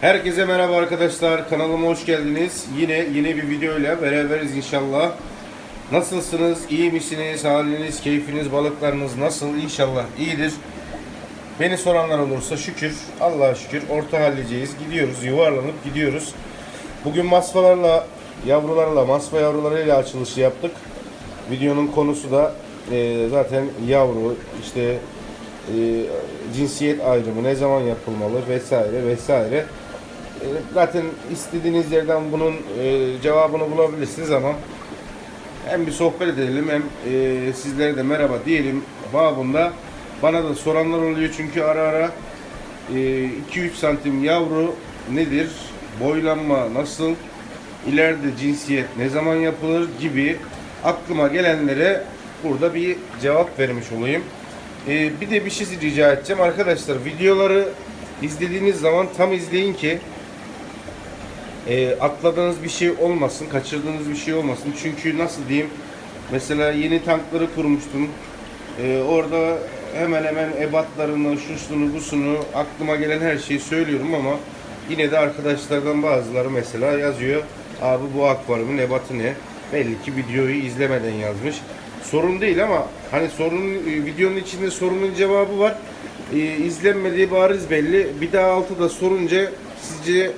Herkese merhaba arkadaşlar. Kanalıma hoş geldiniz. Yine yeni bir video ile beraberiz inşallah. Nasılsınız? İyi misiniz? Haliniz, keyfiniz, balıklarınız nasıl? İnşallah iyidir. Beni soranlar olursa şükür, Allah'a şükür orta halleceğiz. Gidiyoruz, yuvarlanıp gidiyoruz. Bugün masfalarla, yavrularla, masfa yavrularıyla açılışı yaptık. Videonun konusu da e, zaten yavru, işte e, cinsiyet ayrımı ne zaman yapılmalı vesaire vesaire. E, zaten istediğiniz yerden bunun e, cevabını bulabilirsiniz ama hem bir sohbet edelim hem e, sizlere de merhaba diyelim babında. Bana da soranlar oluyor çünkü ara ara e, 2-3 santim yavru nedir? Boylanma nasıl? ileride cinsiyet ne zaman yapılır gibi aklıma gelenlere burada bir cevap vermiş olayım. E, bir de bir şey rica edeceğim arkadaşlar videoları izlediğiniz zaman tam izleyin ki e, atladığınız bir şey olmasın, kaçırdığınız bir şey olmasın. Çünkü nasıl diyeyim, mesela yeni tankları kurmuştum. E, orada hemen hemen ebatlarını, şusunu, busunu, aklıma gelen her şeyi söylüyorum ama yine de arkadaşlardan bazıları mesela yazıyor. Abi bu akvaryumun ebatı ne? Belli ki videoyu izlemeden yazmış. Sorun değil ama hani sorunun e, videonun içinde sorunun cevabı var. E, izlenmediği bariz belli. Bir daha altıda sorunca sizce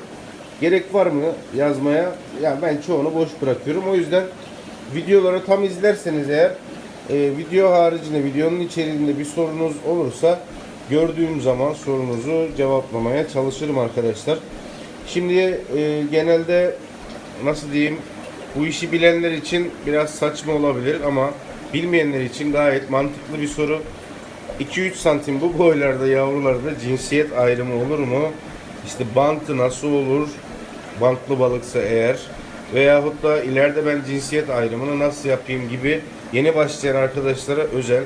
gerek var mı yazmaya? Yani ben çoğunu boş bırakıyorum. O yüzden videoları tam izlerseniz eğer e, video haricinde videonun içeriğinde bir sorunuz olursa gördüğüm zaman sorunuzu cevaplamaya çalışırım arkadaşlar. Şimdi e, genelde nasıl diyeyim bu işi bilenler için biraz saçma olabilir ama bilmeyenler için gayet mantıklı bir soru. 2-3 santim bu boylarda yavrularda cinsiyet ayrımı olur mu? İşte bantı nasıl olur? Bantlı balıksa eğer veyahut da ileride ben cinsiyet ayrımını nasıl yapayım gibi yeni başlayan arkadaşlara özel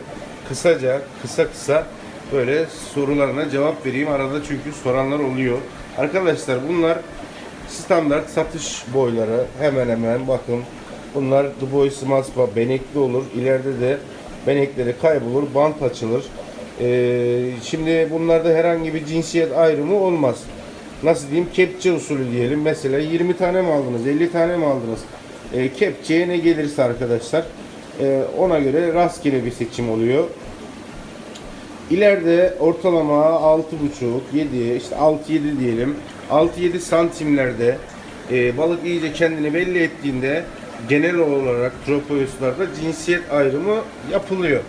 kısaca kısa kısa böyle sorularına cevap vereyim. Arada çünkü soranlar oluyor. Arkadaşlar bunlar standart satış boyları. Hemen hemen bakın. Bunlar Dubois Maspa benekli olur. İleride de benekleri kaybolur bant açılır. Ee, şimdi bunlarda herhangi bir cinsiyet ayrımı olmaz nasıl diyeyim kepçe usulü diyelim mesela 20 tane mi aldınız 50 tane mi aldınız Ee, kepçeye ne gelirse arkadaşlar ee, ona göre rastgele bir seçim oluyor İleride ortalama 6,5, 7, işte 6-7 diyelim. 6-7 santimlerde e, balık iyice kendini belli ettiğinde genel olarak tropoyoslarda cinsiyet ayrımı yapılıyor.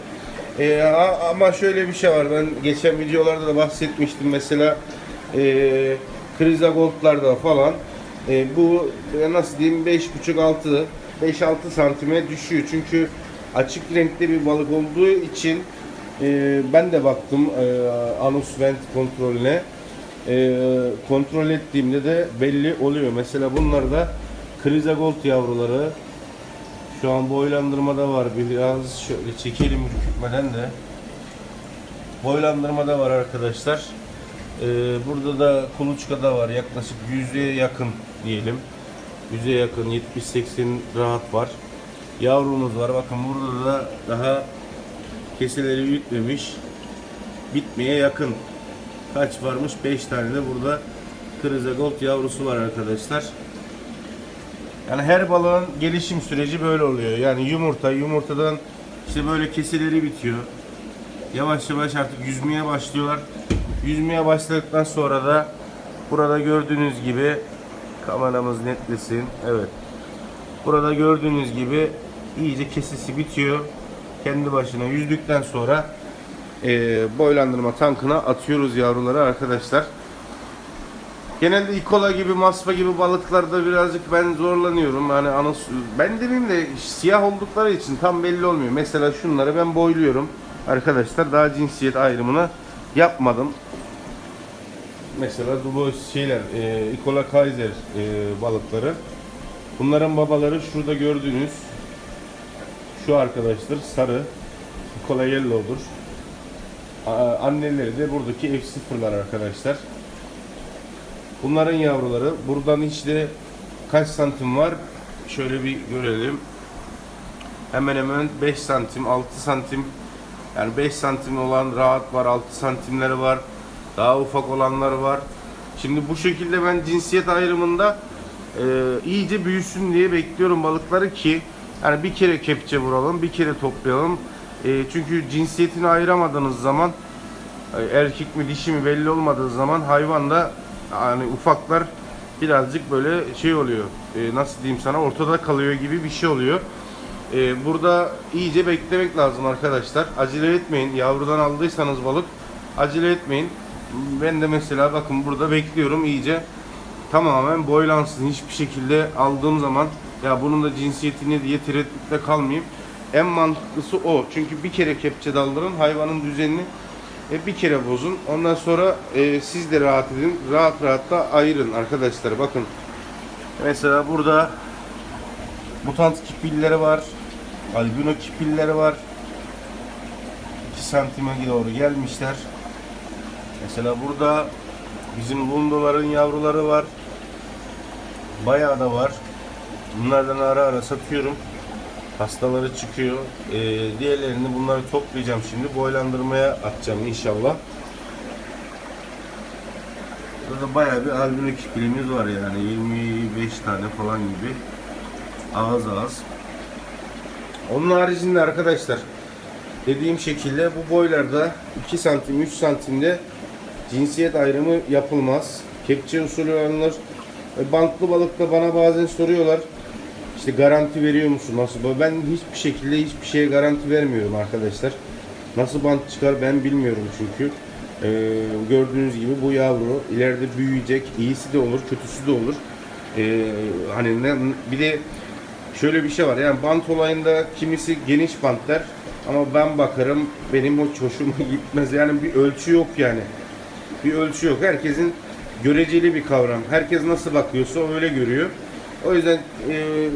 E, ama şöyle bir şey var. Ben geçen videolarda da bahsetmiştim. Mesela e, krizagoldlarda falan e, bu e, nasıl diyeyim 5,5-6 5-6 santime düşüyor. Çünkü açık renkte bir balık olduğu için ee, ben de baktım e, anus vent kontrolüne. Ee, kontrol ettiğimde de belli oluyor. Mesela bunlar da krizagold yavruları. Şu an boylandırmada var. Biraz şöyle çekelim ürkütmeden de. Boylandırmada var arkadaşlar. Ee, burada da kuluçkada var. Yaklaşık 100'e yakın diyelim. 100'e yakın 70-80 rahat var. Yavrumuz var. Bakın burada da daha keseleri bitmemiş. Bitmeye yakın. Kaç varmış? 5 tane de burada krizagold yavrusu var arkadaşlar. Yani her balığın gelişim süreci böyle oluyor. Yani yumurta, yumurtadan işte böyle keseleri bitiyor. Yavaş yavaş artık yüzmeye başlıyorlar. Yüzmeye başladıktan sonra da burada gördüğünüz gibi kameramız netlesin. Evet. Burada gördüğünüz gibi iyice kesesi bitiyor. Kendi başına yüzdükten sonra e, boylandırma tankına atıyoruz yavruları arkadaşlar. Genelde ikola gibi, masfa gibi balıklarda birazcık ben zorlanıyorum. Yani anos, ben demeyeyim de siyah oldukları için tam belli olmuyor. Mesela şunları ben boyluyorum. Arkadaşlar daha cinsiyet ayrımını yapmadım. Mesela bu şeyler, e, ikola kaiser e, balıkları. Bunların babaları şurada gördüğünüz şu arkadaşlar sarı Cola Yellow'dur. Anneleri de buradaki F0'lar arkadaşlar. Bunların yavruları buradan işte kaç santim var? Şöyle bir görelim. Hemen hemen 5 santim, 6 santim yani 5 santim olan rahat var, 6 santimleri var. Daha ufak olanlar var. Şimdi bu şekilde ben cinsiyet ayrımında e, iyice büyüsün diye bekliyorum balıkları ki yani bir kere kepçe vuralım, bir kere toplayalım. E, çünkü cinsiyetini ayıramadığınız zaman e, erkek mi dişi mi belli olmadığı zaman hayvan da yani ufaklar birazcık böyle şey oluyor. E, nasıl diyeyim sana ortada kalıyor gibi bir şey oluyor. E, burada iyice beklemek lazım arkadaşlar. Acele etmeyin. Yavrudan aldıysanız balık acele etmeyin. Ben de mesela bakın burada bekliyorum iyice tamamen boylansın. Hiçbir şekilde aldığım zaman ya bunun da cinsiyetini diye tereddütte kalmayayım. En mantıklısı o. Çünkü bir kere kepçe daldırın hayvanın düzenini e, bir kere bozun. Ondan sonra e, siz de rahat edin. Rahat rahat da ayırın arkadaşlar. Bakın mesela burada mutant kipilleri var. Albino kipilleri var. 2 santime doğru gelmişler. Mesela burada bizim lundoların yavruları var. Bayağı da var. Bunlardan ara ara satıyorum. Hastaları çıkıyor. Ee, diğerlerini bunları toplayacağım şimdi. Boylandırmaya atacağım inşallah. Burada bayağı bir albino kipilimiz var yani 25 tane falan gibi. Ağız ağız. Onun haricinde arkadaşlar dediğim şekilde bu boylarda 2 santim 3 santimde cinsiyet ayrımı yapılmaz. Kepçe usulü alınır. E, Bantlı balıkta bana bazen soruyorlar. İşte garanti veriyor musun? Nasıl? Ben hiçbir şekilde hiçbir şeye garanti vermiyorum arkadaşlar. Nasıl bant çıkar ben bilmiyorum çünkü. E, gördüğünüz gibi bu yavru ileride büyüyecek. İyisi de olur, kötüsü de olur. E, hani ne, bir de şöyle bir şey var. Yani bant olayında kimisi geniş bant der. Ama ben bakarım benim o hoşuma gitmez. Yani bir ölçü yok yani. Bir ölçü yok. Herkesin göreceli bir kavram. Herkes nasıl bakıyorsa öyle görüyor. O yüzden e,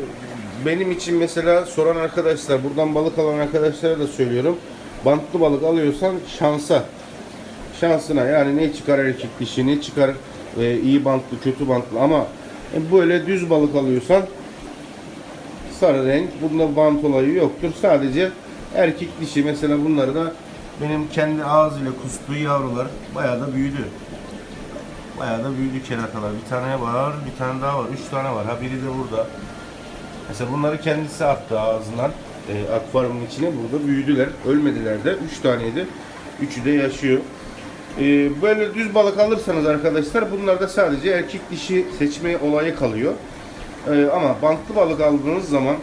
benim için mesela soran arkadaşlar, buradan balık alan arkadaşlara da söylüyorum. Bantlı balık alıyorsan şansa. Şansına yani ne çıkar erkek dişi, ne çıkar e, iyi bantlı, kötü bantlı ama e, böyle düz balık alıyorsan sarı renk. Bunda bant olayı yoktur. Sadece erkek dişi mesela bunları da benim kendi ağzıyla kustuğu yavrular bayağı da büyüdü. Bayağı da büyüdü keratalar. Bir tane var, bir tane daha var. Üç tane var. Ha biri de burada. Mesela bunları kendisi attı ağzından. E, akvaryumun içine burada büyüdüler. Ölmediler de. Üç taneydi. Üçü de yaşıyor. E, böyle düz balık alırsanız arkadaşlar bunlarda sadece erkek dişi seçme olayı kalıyor. E, ama bantlı balık aldığınız zaman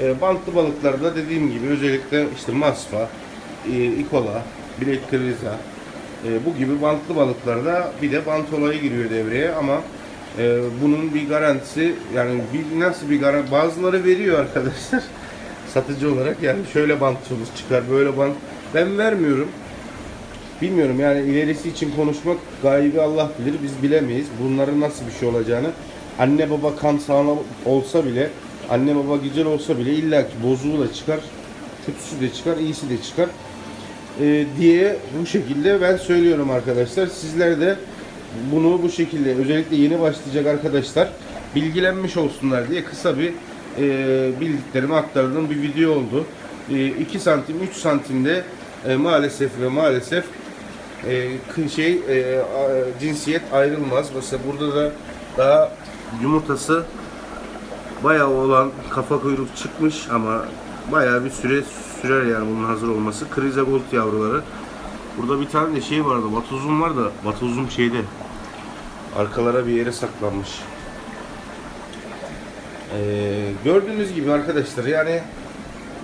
e, bantlı balıklarda dediğim gibi özellikle işte masfa, e, ikola, bilek kriza, e, bu gibi bantlı balıklarda bir de bant olayı giriyor devreye ama e, bunun bir garantisi yani bir, nasıl bir garanti bazıları veriyor arkadaşlar satıcı olarak. Yani şöyle bantçımız çıkar böyle bant. Ben vermiyorum. Bilmiyorum yani ilerisi için konuşmak gaybi Allah bilir biz bilemeyiz. Bunların nasıl bir şey olacağını anne baba kan sağlam olsa bile anne baba güzel olsa bile illaki bozuğu da çıkar kötüsü de çıkar iyisi de çıkar e, diye bu şekilde ben söylüyorum arkadaşlar. Sizler de bunu bu şekilde özellikle yeni başlayacak arkadaşlar bilgilenmiş olsunlar diye kısa bir e, bildiklerimi aktardığım bir video oldu. E, 2 santim 3 santimde e, maalesef ve maalesef e, şey e, a- cinsiyet ayrılmaz. Mesela burada da daha yumurtası bayağı olan kafa kuyruk çıkmış ama bayağı bir süre sürer yani bunun hazır olması. Krize Gold yavruları. Burada bir tane de şey vardı. Vatuzum var da vatuzum şeyde arkalara bir yere saklanmış. Ee, gördüğünüz gibi arkadaşlar yani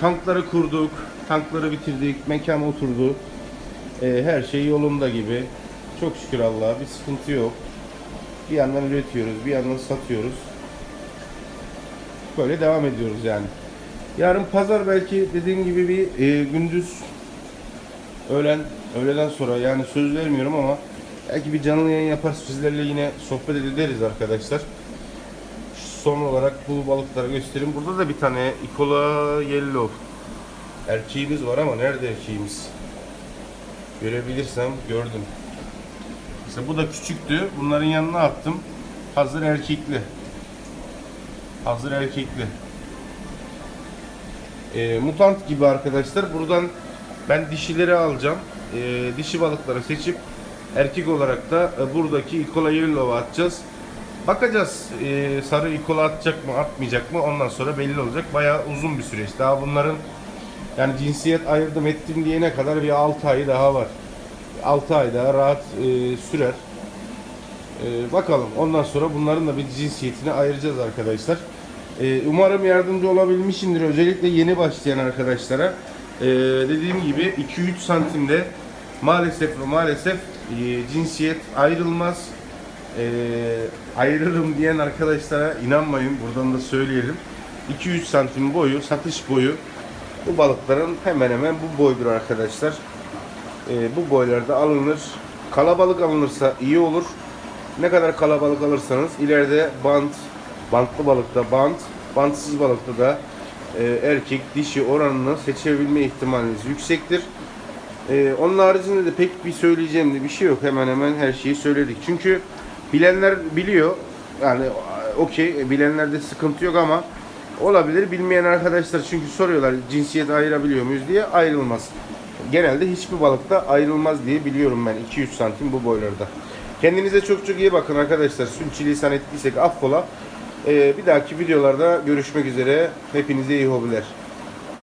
tankları kurduk, tankları bitirdik, mekan oturdu. Ee, her şey yolunda gibi. Çok şükür Allah'a bir sıkıntı yok. Bir yandan üretiyoruz, bir yandan satıyoruz. Böyle devam ediyoruz yani. Yarın pazar belki dediğim gibi bir e, gündüz öğlen öğleden sonra yani söz vermiyorum ama belki bir canlı yayın yapar sizlerle yine sohbet ederiz arkadaşlar. Son olarak bu balıkları göstereyim. Burada da bir tane Ikola Yellow erkeğimiz var ama nerede erkeğimiz? Görebilirsem gördüm. Mesela bu da küçüktü. Bunların yanına attım. Hazır erkekli. Hazır erkekli. E, mutant gibi arkadaşlar. Buradan ben dişileri alacağım. E, dişi balıkları seçip Erkek olarak da e, buradaki Ikola Yellow'a atacağız. Bakacağız e, sarı Ikola atacak mı atmayacak mı ondan sonra belli olacak. Bayağı uzun bir süreç. Daha bunların yani cinsiyet ayırdım ettim diyene kadar bir 6 ay daha var. 6 ay daha rahat e, sürer. E, bakalım ondan sonra bunların da bir cinsiyetini ayıracağız arkadaşlar. E, umarım yardımcı olabilmişimdir. Özellikle yeni başlayan arkadaşlara. E, dediğim gibi 2-3 santimde maalesef ve maalesef e, cinsiyet ayrılmaz. E, ayırırım diyen arkadaşlara inanmayın. Buradan da söyleyelim. 2-3 santim boyu, satış boyu bu balıkların hemen hemen bu boydur arkadaşlar. E, bu boylarda alınır. Kalabalık alınırsa iyi olur. Ne kadar kalabalık alırsanız ileride bant, bantlı balıkta bant, bantsız balıkta da e, erkek dişi oranını seçebilme ihtimaliniz yüksektir. E, onun haricinde de pek bir söyleyeceğim de bir şey yok. Hemen hemen her şeyi söyledik. Çünkü bilenler biliyor. Yani okey bilenlerde sıkıntı yok ama olabilir. Bilmeyen arkadaşlar çünkü soruyorlar cinsiyet ayırabiliyor muyuz diye ayrılmaz. Genelde hiçbir balıkta ayrılmaz diye biliyorum ben 2-3 santim bu boylarda. Kendinize çok çok iyi bakın arkadaşlar. Sümçülisan ettiysek affola. Ee, bir dahaki videolarda görüşmek üzere. Hepinize iyi hobiler.